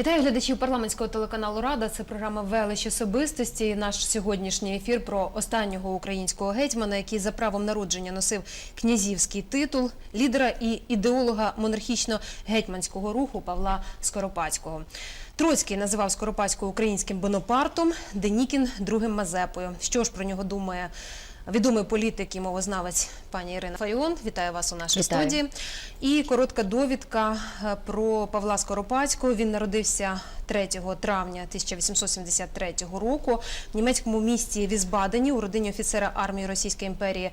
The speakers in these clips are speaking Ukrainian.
Вітаю глядачів парламентського телеканалу Рада. Це програма Велич особистості. Наш сьогоднішній ефір про останнього українського гетьмана, який за правом народження носив князівський титул, лідера і ідеолога монархічно-гетьманського руху Павла Скоропадського. Троцький називав Скоропадського українським Бонапартом, Денікін другим Мазепою. Що ж про нього думає відомий політик і мовознавець пані Ірина Файон? Вітаю вас у нашій Вітаю. студії. І коротка довідка е, про Павла Скоропадського. Він народився 3 травня 1873 року в німецькому місті Візбадені у родині офіцера армії Російської імперії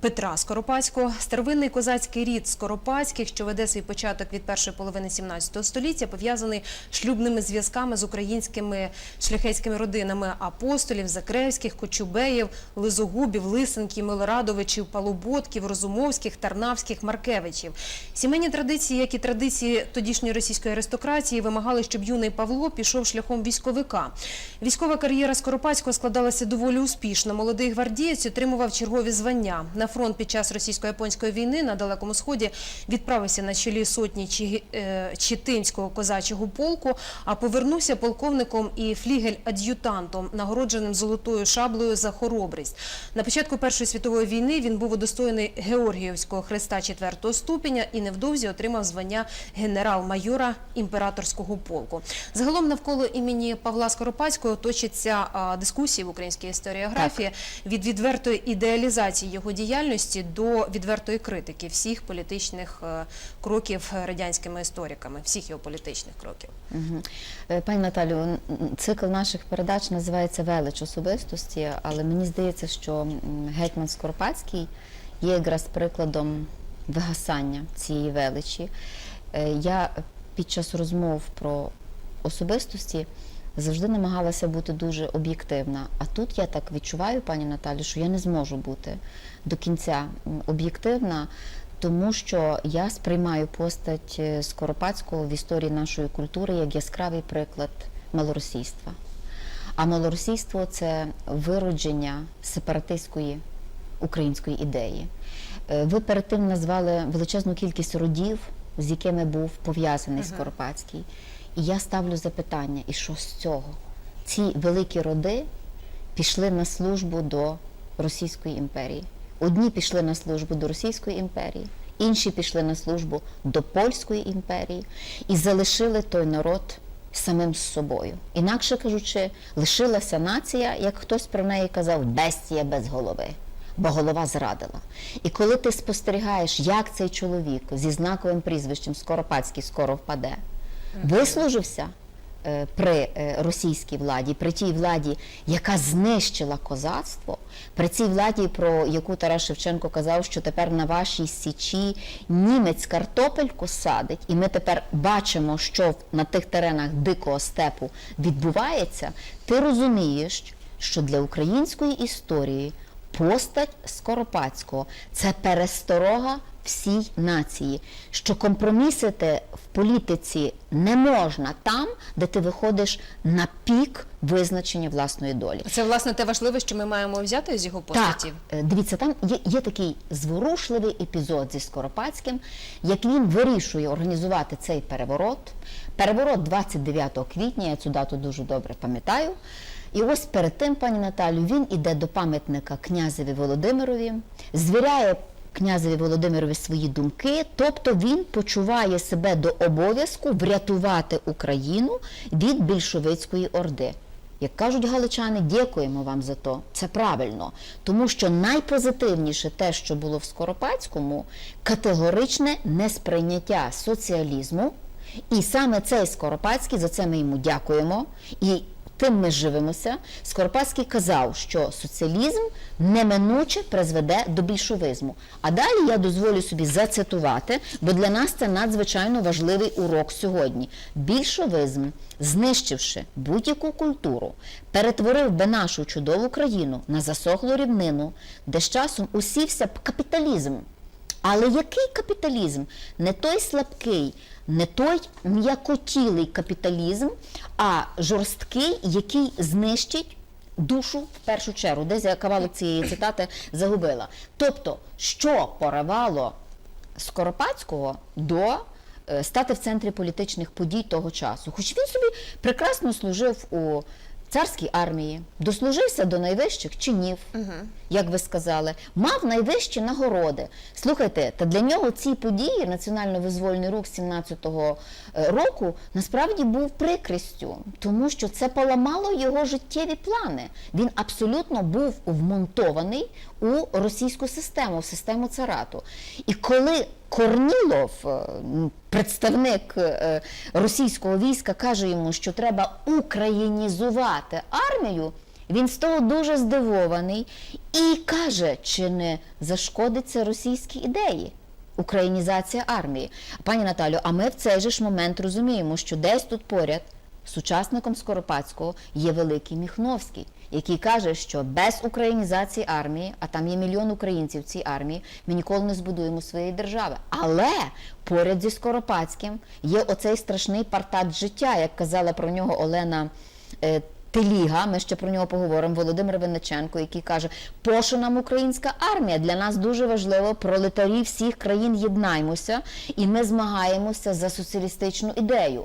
Петра Скоропадського. Старовинний козацький рід Скоропадських, що веде свій початок від першої половини 17 століття, пов'язаний шлюбними зв'язками з українськими шляхетськими родинами апостолів, Закревських, Кочубеїв, Лизогубів, Лисенків, Милорадовичів, Палоботків, Розумовських, Тарнавських, Маркевичів. Сімейні традиції, як і традиції тодішньої російської аристократії, вимагали, щоб юний Павло пішов шляхом військовика. Військова кар'єра Скоропадського складалася доволі успішно. Молодий гвардієць отримував чергові звання. На фронт під час російсько-японської війни на Далекому Сході відправився на чолі сотні е, Читинського козачого полку, а повернувся полковником і флігель-ад'ютантом, нагородженим золотою шаблею за хоробрість. На початку Першої світової війни він був удостоєний Георгіївського хреста четвертого ступеня і невдовзі отримав звання генерал-майора імператорського полку. Загалом навколо імені Павла Скоропадського точаться а, дискусії в українській історіографії від відвертої ідеалізації його діяльності до відвертої критики всіх політичних е, кроків радянськими істориками, всіх його політичних кроків. Е, Пані Наталю, цикл наших передач називається Велич особистості, але мені здається, що гетьман Скоропадський є якраз прикладом вигасання цієї величі. Е, Я під час розмов про особистості завжди намагалася бути дуже об'єктивна. А тут я так відчуваю, пані Наталю, що я не зможу бути до кінця об'єктивна, тому що я сприймаю постать е, Скоропадського в історії нашої культури як яскравий приклад малоросійства. А малоросійство це виродження сепаратистської української ідеї. Е, Ви перед тим назвали величезну кількість родів, з якими був пов'язаний Скоропадський. І я ставлю запитання: і що з цього? Ці великі роди пішли на службу до Російської імперії. Одні пішли на службу до Російської імперії, інші пішли на службу до Польської імперії і залишили той народ самим з собою. Інакше кажучи, лишилася нація, як хтось про неї казав, бестія без голови. Бо голова зрадила. І коли ти спостерігаєш, як цей чоловік зі знаковим прізвищем Скоропадський скоро впаде, вислужився е, при е, російській владі, при тій владі, яка знищила козацтво, при цій владі, про яку Тарас Шевченко казав, що тепер на вашій січі німець картопельку садить, і ми тепер бачимо, що на тих теренах дикого степу відбувається, ти розумієш, що для української історії постать Скоропадського це пересторога всій нації, що компромісити в політиці не можна там, де ти виходиш на пік визначення власної долі. Це власне те важливе, що ми маємо взяти з його постаті. Так, е, дивіться, там є, є такий зворушливий епізод зі Скоропадським, як він вирішує організувати цей переворот. Переворот 29 квітня, я цю дату дуже добре пам'ятаю. І ось перед тим, пані Наталю, він іде до пам'ятника князеві Володимирові, звіряє князеві Володимирові свої думки, тобто він почуває себе до обов'язку врятувати Україну від більшовицької орди. Як кажуть галичани, дякуємо вам за то. Це правильно. Тому що найпозитивніше те, що було в Скоропадському, категоричне несприйняття соціалізму. І саме цей Скоропадський, за це ми йому дякуємо. І тим ми живемося. Скоропадський казав, що соціалізм неминуче призведе до більшовизму. А далі я дозволю собі зацитувати, бо для нас це надзвичайно важливий урок сьогодні. Більшовизм, знищивши будь-яку культуру, перетворив би нашу чудову країну на засохлу рівнину, де з часом усівся б капіталізм. Але який капіталізм? Не той слабкий, не той м'якотілий капіталізм, а жорсткий, який знищить душу в першу чергу. Десь я кавалок цієї цитати загубила. Тобто, що поривало Скоропадського до е, стати в центрі політичних подій того часу. Хоч він собі прекрасно служив у царській армії, дослужився до найвищих чинів, як ви сказали, мав найвищі нагороди. Слухайте, та для нього ці події, національно-визвольний рух 17-го е, року, насправді був прикрістю, тому що це поламало його життєві плани. Він абсолютно був вмонтований у російську систему, в систему царату. І коли Корнілов, е, представник е, російського війська, каже йому, що треба українізувати армію. Він з того дуже здивований і каже, чи не зашкодиться російській ідеї українізація армії. Пані Наталю, а ми в цей же ж момент розуміємо, що десь тут поряд сучасником Скоропадського є великий Міхновський, який каже, що без українізації армії, а там є мільйон українців в цій армії, ми ніколи не збудуємо своєї держави. Але поряд зі Скоропадським є оцей страшний партат життя, як казала про нього Олена. е, Теліга, ми ще про нього поговоримо. Володимир Винниченко, який каже, пощо нам українська армія? Для нас дуже важливо, пролетарі всіх країн єднаймося, і ми змагаємося за соціалістичну ідею.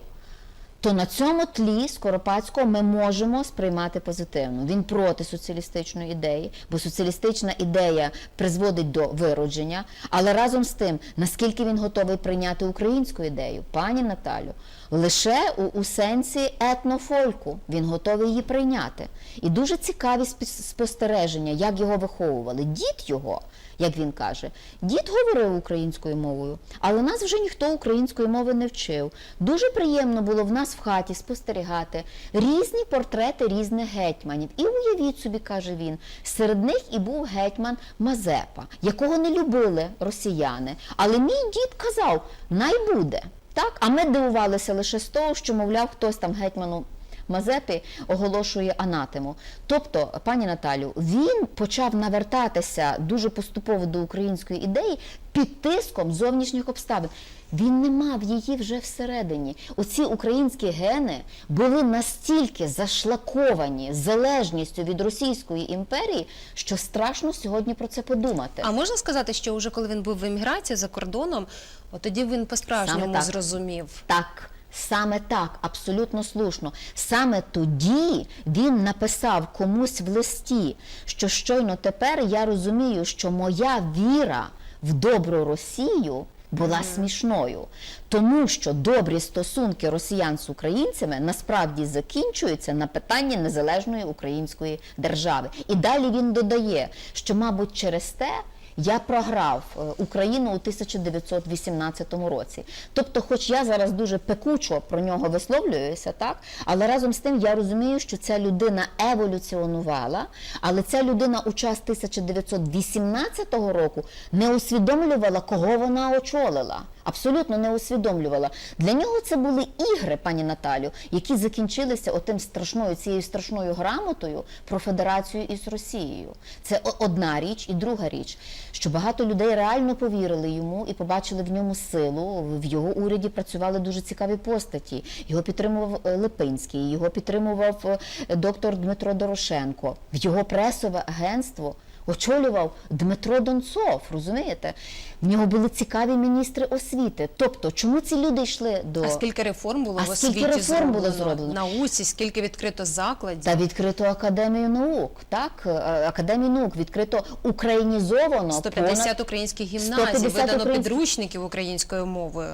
То на цьому тлі Скоропадського ми можемо сприймати позитивно. Він проти соціалістичної ідеї, бо соціалістична ідея призводить до виродження. Але разом з тим, наскільки він готовий прийняти українську ідею, пані Наталю, лише у, у сенсі етнофольку він готовий її прийняти. І дуже цікаві спостереження, як його виховували. Дід його, як він каже, дід говорив українською мовою, але нас вже ніхто української мови не вчив. Дуже приємно було в нас в хаті спостерігати різні портрети різних гетьманів. І уявіть собі, каже він, серед них і був гетьман Мазепа, якого не любили росіяни. Але мій дід казав, най буде. Так, а ми дивувалися лише з того, що, мовляв, хтось там гетьману Мазепи оголошує анатему. Тобто, пані Наталю, він почав навертатися дуже поступово до української ідеї під тиском зовнішніх обставин. Він не мав її вже всередині. Оці українські гени були настільки зашлаковані залежністю від Російської імперії, що страшно сьогодні про це подумати. А можна сказати, що вже коли він був в еміграції за кордоном, от тоді він по-справжньому так. зрозумів. Так, саме так, абсолютно слушно. Саме тоді він написав комусь в листі, що щойно тепер я розумію, що моя віра в добру Росію. Була смішною, тому що добрі стосунки росіян з українцями насправді закінчуються на питанні незалежної української держави. І далі він додає, що, мабуть, через те я програв е, Україну у 1918 році. Тобто, хоч я зараз дуже пекучо про нього висловлююся, так але разом з тим я розумію, що ця людина еволюціонувала, але ця людина у час 1918 року не усвідомлювала, кого вона очолила. Абсолютно не усвідомлювала. Для нього це були ігри, пані Наталю, які закінчилися отим страшною цією страшною грамотою про федерацію із Росією. Це одна річ, і друга річ, що багато людей реально повірили йому і побачили в ньому силу. В його уряді працювали дуже цікаві постаті. Його підтримував е, Липинський, його підтримував е, доктор Дмитро Дорошенко. В його пресове агентство очолював Дмитро Донцов, розумієте? В нього були цікаві міністри освіти. Тобто, чому ці люди йшли до А скільки реформ було А в освіті скільки реформ було зроблено? зроблено? науці, скільки відкрито закладів? та відкрито академію наук? Так, Е, академію наук відкрито українізовано 150 понад українських гімназій, 150 видано українських- підручників українською мовою.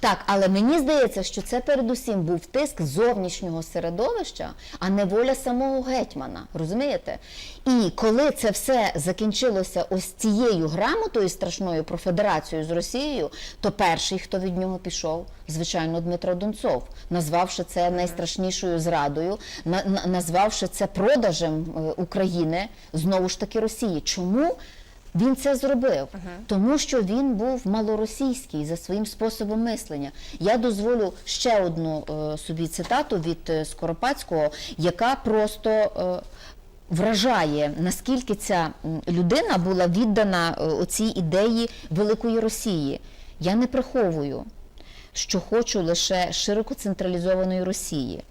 Так, але мені здається, що це передусім був тиск зовнішнього середовища, а не воля самого гетьмана. Розумієте? І коли це все закінчилося ось цією грамотою страшною про федерацію з Росією, то перший, хто від нього пішов, звичайно, Дмитро Донцов, назвавши це найстрашнішою зрадою, на- на- назвавши це продажем е, України знову ж таки Росії. Чому? Він це зробив, тому що він був малоросійський за своїм способом мислення. Я дозволю ще одну е, собі цитату від е, Скоропадського, яка просто е, вражає, наскільки ця людина була віддана е, оцій ідеї великої Росії. Я не приховую, що хочу лише широко централізованої Росії.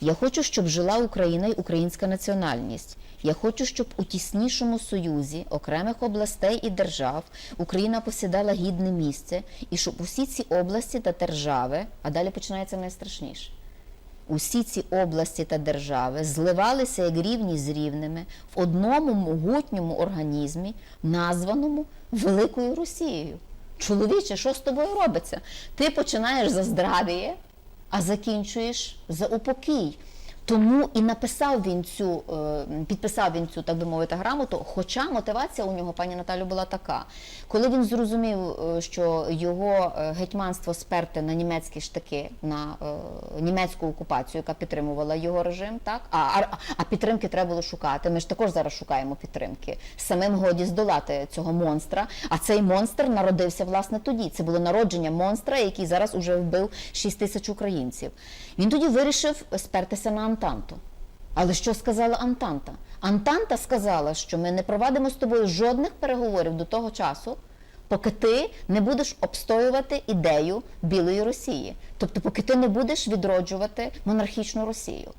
Я хочу, щоб жила Україна і українська національність. Я хочу, щоб у тіснішому союзі окремих областей і держав Україна посідала гідне місце, і щоб усі ці області та держави, а далі починається найстрашніше. Усі ці області та держави зливалися як рівні з рівними в одному могутньому організмі, названому Великою Росією. Чоловіче, що з тобою робиться? Ти починаєш за здравіє, а закінчуєш за упокій. Тому і написав він цю, е, підписав він цю, так би мовити, грамоту. Хоча мотивація у нього, пані Наталю, була така. Коли він зрозумів, е, що його е, гетьманство сперте на німецькі штики, на німецьку окупацію, яка підтримувала його режим, так а, а, а підтримки треба було шукати. Ми ж також зараз шукаємо підтримки. Самим годі здолати цього монстра. А цей монстр народився власне тоді. Це було народження монстра, який зараз уже вбив 6 тисяч українців. Він тоді вирішив спертися на Антанту. Але що сказала Антанта? Антанта сказала, що ми не провадимо з тобою жодних переговорів до того часу, поки ти не будеш обстоювати ідею білої Росії, тобто, поки ти не будеш відроджувати монархічну Росію.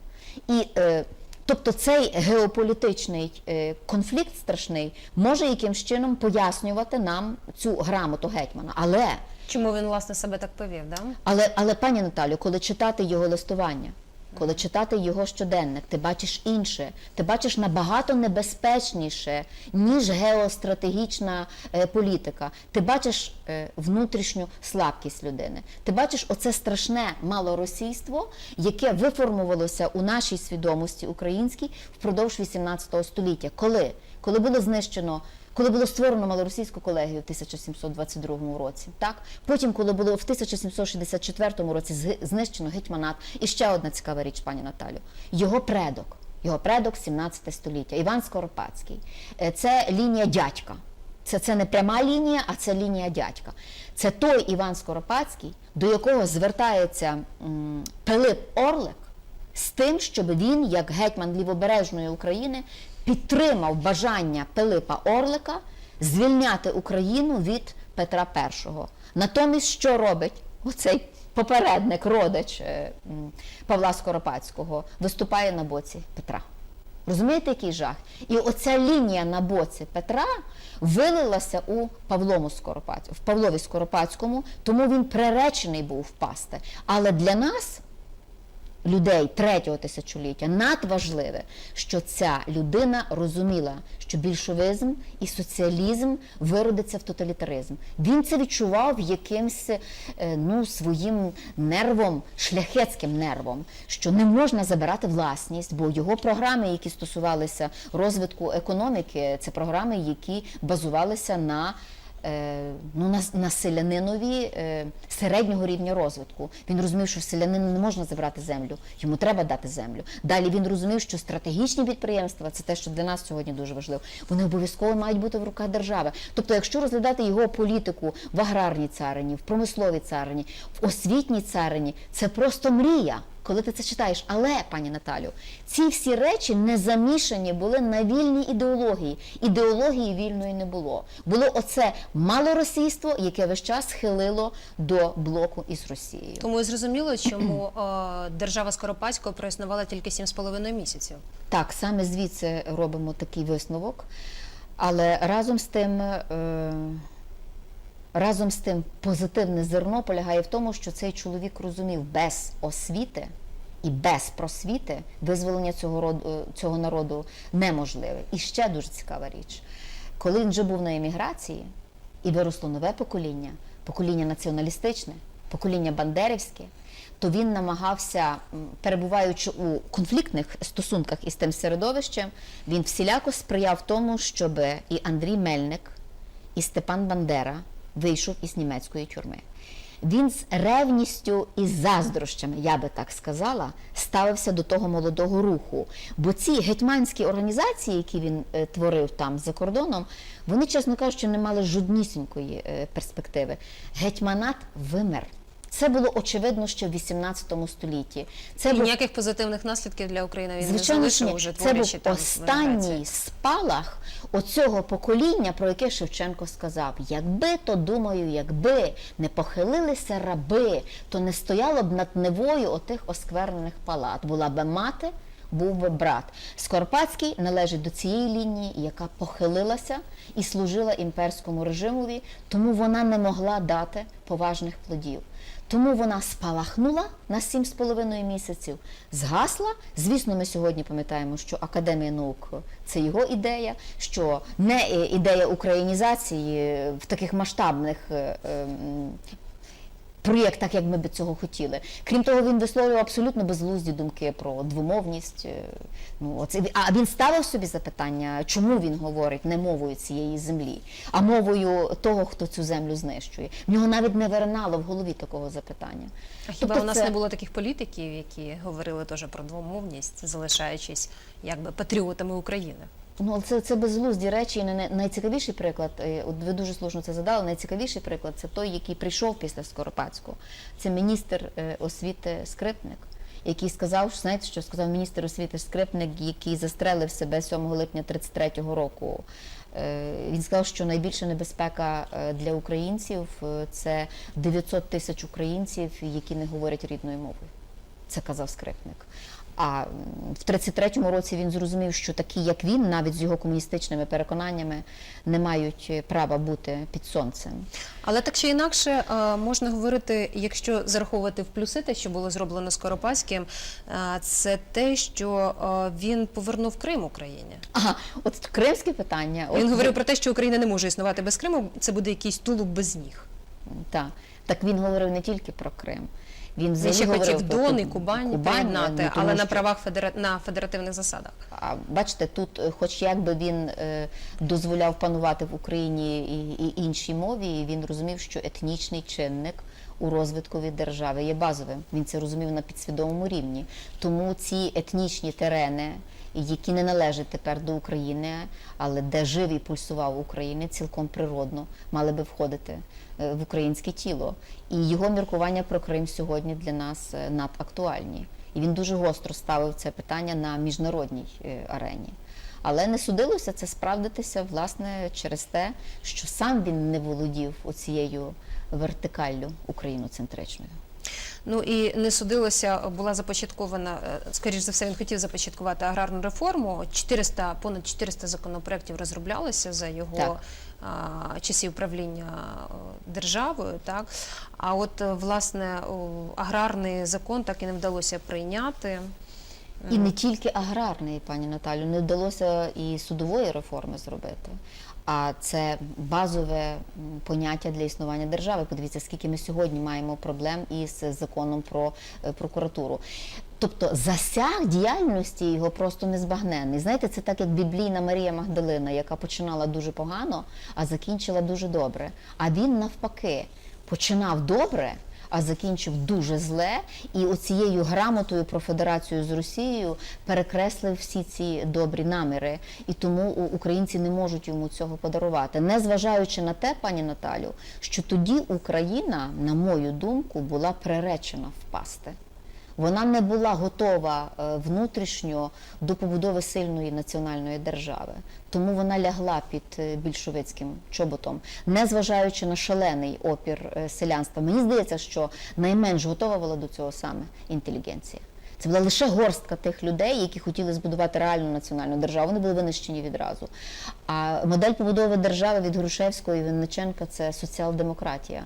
І е, тобто цей геополітичний е, конфлікт страшний може якимсь чином пояснювати нам цю грамоту гетьмана. Але Чому він власне себе так повів? Да? але, але пані Наталю, коли читати його листування, коли читати його щоденник, ти бачиш інше, ти бачиш набагато небезпечніше, ніж геостратегічна е, політика. Ти бачиш е, внутрішню слабкість людини. Ти бачиш оце страшне малоросійство, яке виформувалося у нашій свідомості українській впродовж 18 століття. Коли? Коли було знищено коли було створено малоросійську колегію в 1722 році, так потім, коли було в 1764 році знищено гетьманат, і ще одна цікава річ, пані Наталю, його предок, його предок 17 століття, Іван Скоропадський. Е, Це лінія дядька. Це, це не пряма лінія, а це лінія дядька. Це той Іван Скоропадський, до якого звертається м, Пилип Орлик з тим, щоб він, як гетьман лівобережної України, підтримав бажання Пилипа Орлика звільняти Україну від Петра І. Натомість, що робить оцей попередник, родич е, Павла Скоропадського, виступає на боці Петра. Розумієте, який жах? І оця лінія на боці Петра вилилася у Павлому Скоропадь, в Павлові Скоропадському, тому він приречений був впасти. Але для нас, людей третього тисячоліття, надважливе, що ця людина розуміла, що більшовизм і соціалізм виродиться в тоталітаризм. Він це відчував якимсь е, ну, своїм нервом, шляхетським нервом, що не можна забирати власність, бо його програми, які стосувалися розвитку економіки, це програми, які базувалися на ну, на, селянинові е, середнього рівня розвитку. Він розумів, що в селянина не можна забрати землю, йому треба дати землю. Далі він розумів, що стратегічні підприємства це те, що для нас сьогодні дуже важливо. Вони обов'язково мають бути в руках держави. Тобто, якщо розглядати його політику в аграрній царині, в промисловій царині, в освітній царині, це просто мрія. Коли ти це читаєш, але пані Наталю, ці всі речі не замішані були на вільній ідеології. Ідеології вільної не було. Було оце малоросійство, яке весь час хилило до блоку із Росією. Тому і зрозуміло, чому держава Скоропадського проіснувала тільки 7,5 місяців. Так, саме звідси робимо такий висновок. Але разом з тим, е, разом з тим, позитивне зерно полягає в тому, що цей чоловік розумів без освіти і без просвіти визволення цього роду, е, цього народу неможливе. І ще дуже цікава річ. Коли він вже був на еміграції і виросло нове покоління, покоління націоналістичне, покоління бандерівське, то він намагався, перебуваючи у конфліктних стосунках із тим середовищем, він всіляко сприяв тому, щоб і Андрій Мельник, і Степан Бандера вийшов із німецької тюрми. Він з ревністю і заздрощами, я би так сказала, ставився до того молодого руху. Бо ці гетьманські організації, які він е, творив там за кордоном, вони, чесно кажучи, не мали жоднісінької е, перспективи. Гетьманат вимер. Це було очевидно ще в 18 столітті. Це І був ніяких позитивних наслідків для України він Звичайно, не залишив уже це був там останній спалах оцього покоління, про яке Шевченко сказав: якби то думаю, якби не похилилися раби, то не стояло б над Невою отих осквернених палат. Була би мати. Був би брат Скоропадський належить до цієї лінії, яка похилилася і служила імперському режимові, тому вона не могла дати поважних плодів. Тому вона спалахнула на сім з половиною місяців, згасла. Звісно, ми сьогодні пам'ятаємо, що Академія наук це його ідея, що не е, ідея українізації в таких масштабних ем, проєктах, як ми би цього хотіли. Крім того, він висловлював абсолютно безглузді думки про двомовність. е, Ну, оце, а він ставив собі запитання, чому він говорить не мовою цієї землі, а мовою того, хто цю землю знищує. В нього навіть не виринало в голові такого запитання. А хіба Тобто у нас це- не було таких політиків, які говорили теж про двомовність, залишаючись якби патріотами України? Ну, це, це безглузді речі. І найцікавіший приклад, е, от ви дуже слушно це задали. Найцікавіший приклад це той, який прийшов після Скоропадського. Це міністр е, освіти Скрипник, який сказав, що знаєте, що сказав міністр освіти Скрипник, який застрелив себе 7 липня 33-го року. Е, Він сказав, що найбільша небезпека для українців це 900 тисяч українців, які не говорять рідною мовою. Це казав скрипник. А в 33-му році він зрозумів, що такі, як він, навіть з його комуністичними переконаннями, не мають е, права бути під сонцем. Але так чи інакше е, можна говорити, якщо зараховувати в плюси те, що було зроблено Скоропадським, е, це те, що він повернув Крим Україні. Ага, от кримське питання. Він от, говорив про те, що Україна не може існувати без Криму. Це буде якийсь тулуб без ніг. Так, так він говорив не тільки про Крим. Він Він ще говорив хотів Дон і Кубань, Кубань, приєднати, ну, тому але на правах федера... на федеративних засадах. А бачите, тут, е, хоч якби він е, дозволяв панувати в Україні і, і іншій мові, він розумів, що етнічний чинник у розвиткові держави є базовим. Він це розумів на підсвідомому рівні. Тому ці етнічні терени, які не належать тепер до України, але де жив і пульсував України, цілком природно мали би входити е, в українське тіло. І його міркування про Крим сьогодні для нас е, надактуальні. І він дуже гостро ставив це питання на міжнародній е, арені. Але не судилося це справдитися власне через те, що сам він не володів оцією вертикаллю україноцентричною. Ну і не судилося, була започаткована, е, скоріш за все, він хотів започаткувати аграрну реформу. 400, понад 400 законопроєктів розроблялося за його Так. часів правління е, державою. Так? А от, е, власне, аграрний закон так і не вдалося прийняти. І не тільки аграрний, пані Наталю, не вдалося і судової реформи зробити. А це базове поняття для існування держави. Подивіться, скільки ми сьогодні маємо проблем із законом про е, прокуратуру. Тобто засяг діяльності його просто незбагненний. Знаєте, це так, як біблійна Марія Магдалина, яка починала дуже погано, а закінчила дуже добре. А він навпаки починав добре, а закінчив дуже зле, і оцією грамотою про федерацію з Росією перекреслив всі ці добрі наміри. І тому українці не можуть йому цього подарувати. Незважаючи на те, пані Наталю, що тоді Україна, на мою думку, була приречена впасти. Вона не була готова е, внутрішньо до побудови сильної національної держави, тому вона лягла під е, більшовицьким чоботом, незважаючи на шалений опір е, селянства. Мені здається, що найменш готова була до цього саме інтелігенція. Це була лише горстка тих людей, які хотіли збудувати реальну національну державу. Вони були винищені відразу. А модель побудови держави від Грушевського і Винниченка це соціал-демократія.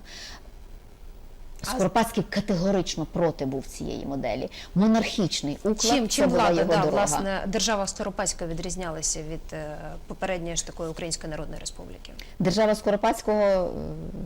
Скоропадський категорично проти був цієї моделі. Монархічний уклад Чим, це була влада, його да, дорога. власне, держава Скоропадська відрізнялася від е, попередньої ж такої Української Народної Республіки? Держава Скоропадського е,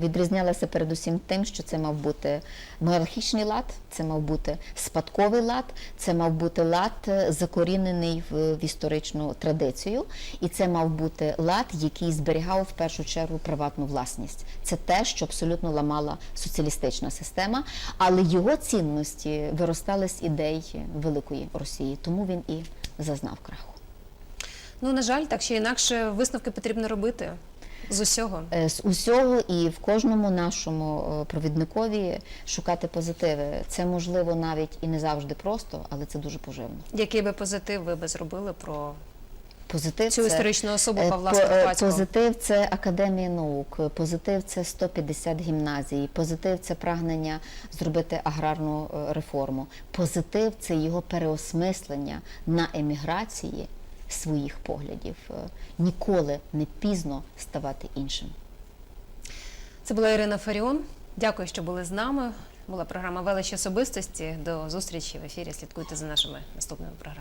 відрізнялася передусім тим, що це мав бути монархічний лад, це мав бути спадковий лад, це мав бути лад е, закорінений в, в історичну традицію, і це мав бути лад, який зберігав в першу чергу приватну власність. Це те, що абсолютно ламала соціалістична система, але його цінності виростали з ідей великої Росії, тому він і зазнав краху. Ну, на жаль, так чи інакше висновки потрібно робити. З усього. Е, з усього і в кожному нашому е, провідникові шукати позитиви. Це можливо навіть і не завжди просто, але це дуже поживно. Який би позитив ви би зробили про Позитив цю історичну особу е, Павла е, Скоропадського? Позитив це академія наук, позитив це 150 гімназій, позитив це прагнення зробити аграрну е, реформу. Позитив це його переосмислення на еміграції своїх поглядів. Ніколи не пізно ставати іншим. Це була Ірина Фаріон. Дякую, що були з нами. Була програма Велич особистості. До зустрічі в ефірі. Слідкуйте за нашими наступними програмами.